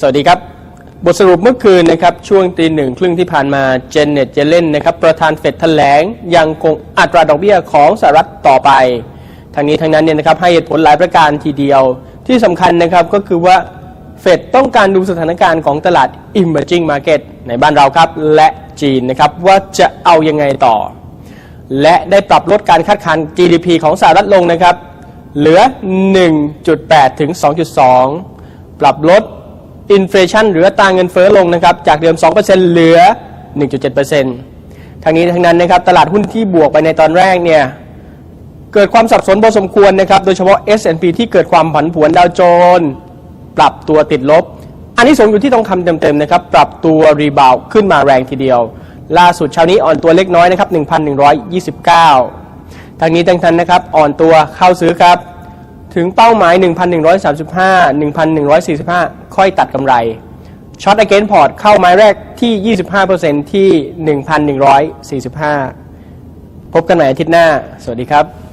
สวัสดีครับ บทสรุปเมื่อคืนนะครับ ช่วงตีหนึ่งครึ่งที่ผ่านมาเจนเน็ตเจเลนนะครับ ประธานเฟดแถลงยังคงอัตราดอกเบี้ยของสหรัฐต่อไป ทางนี้ทางนั้นเนี่ยนะครับให้เหตุผลหลายประการทีเดียวที่สำคัญนะครับก็คือว่าเฟดต้องการดูสถานการณ์ของตลาด emerging market ในบ้านเราครับ และจีนนะครับ ว่าจะเอายังไงต่อ และได้ปรับลดการคาดการณ์ GDP ของสหรัฐลงนะครับ เหลือ 1.8 ถึง 2.2 ปรับลด อินฟลชันหรืออัตราเงินเฟ้อลงนะครับจากเดิม 2%เหลือ 1.7%ทางนี้ทั้งนั้นนะครับตลาดหุ้นที่บวกไปในตอนแรกเนี่ยเกิดความสับสนพอสมควรนะครับโดยเฉพาะ S&P ที่เกิดความผันผวนดาวโจนส์ปรับตัวติดลบ อันนี้สงอยู่ที่ทองคำเต็มๆนะครับปรับตัวรีบาวขึ้นมาแรงทีเดียว ล่าสุดเช้านี้อ่อนตัวเล็กน้อยนะครับ1,129 ทางนี้ทั้งนั้นนะครับอ่อนตัวเข้าซื้อครับ ถึงเป้าหมาย 1,135 1,145 ค่อยตัดกำไรช็อตอเกนพอร์ตเข้าไม้แรกที่ 25%ที่ 1,145 พบกันใหม่อาทิตย์หน้า สวัสดีครับ